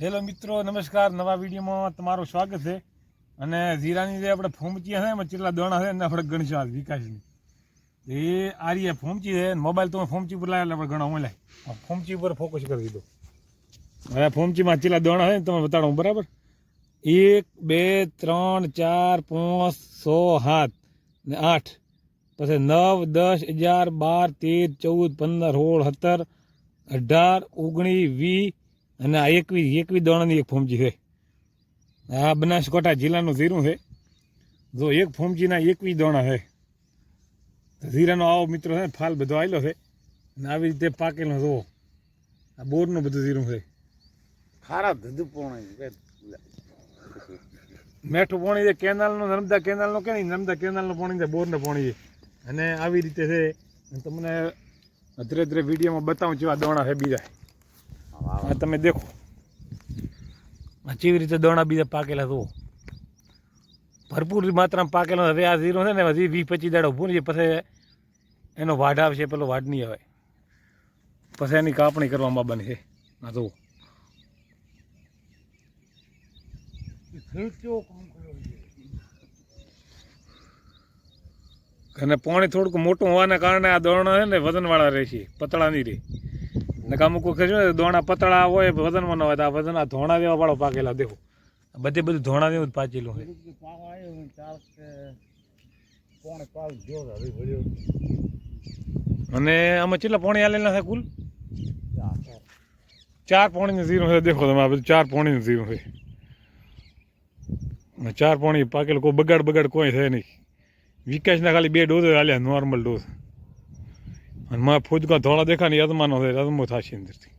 Hello મિત્રો નમસ્કાર. નવા વિડીયોમાં તમારું સ્વાગત છે. અને જીરાની જે આપણે ફોમચી છે એમાં કેટલા દોણા છે એને આપણે ગણશું હાલ વિકાસની. એ આ રીતે ફોમચી છે મોબાઈલ તમે ફોમચી પર લાવ્યા આપણે ઘણા ઓલાય ફોમચી ઉપર ફોકસ કરી દીધો. હવે ફોમચીમાં કેટલા દોણા છે ને તમે બતાડો બરાબર? એક બે ત્રણ ચાર પાંચ છ સાત ને આઠ. પછી નવ દસ અગિયાર બાર તેર ચૌદ પંદર સોળ સત્તર અઢાર ઓગણીસ વીસ અને આ એકવી એકવીસ દોણાની એક ફોમચી છે. આ બનાસકાંઠા જિલ્લાનું જીરું છે. જો એક ફોમચીના એકવીસ દોણા છે. ઝીરાનો જીરાનો આવો મિત્રો છે ફાલ બધો આવેલો છે. અને આવી રીતે પાકેલો જુઓ આ બોરનું બધું જીરું છે. ખારા ધંધું પોણે મેઠું પોણી છે કેનાલનું નર્મદા કેનાલનું કે નહીં? નર્મદા કેનાલનું પાણી છે બોરનું પાણી છે. અને આવી રીતે છે. તમને ધીરે ધીરે વિડીયોમાં બતાવું જેવા દોણા છે બીજા. આ તમે દેખો. આ કેવી રીતે દોણા બીજા પાકેલા જુઓ. ભરપૂર માત્રામાં પાકેલો હવે આ ઝીરો છે ને, હજી વીસ પચીસ દાડો ઊભું છે પછી એનો વાઢ આવશે, પેલો વાઢ નહીં આવે. પછી એની કાપણી કરવામાં બનશે આ જુઓ. અને પાણી થોડુંક મોટું હોવાના કારણે આ દોરણા છે ને, વજનવાળા રહે છે. પતળા નહીં રહે. ને અમુક વખત છે, દોણા પતળા હોય વજનમાં ન હોય તો આ વજન આ ધોણા જેવા વાળો પાકેલા દેખો બધે બધું ધોણા જેવું જ પાચેલું હોય. અને આમાં કેટલા પોણી આલેલા છે કુલ? ચાર. પોણીનું ઝીરો છે દેખો તમે આ બધું ચાર પોણીનું ઝીરો છે. ચાર પોણી પાકેલું કોઈ બગાડ બગાડ કોઈ છે નહીં. વિકાસના ખાલી બે ડોઝ આલ્યા નોર્મલ ડોઝ અને માં ફૂદકા ધોળા દેખા ને અજમાનો છે અજમો થશે અંદરથી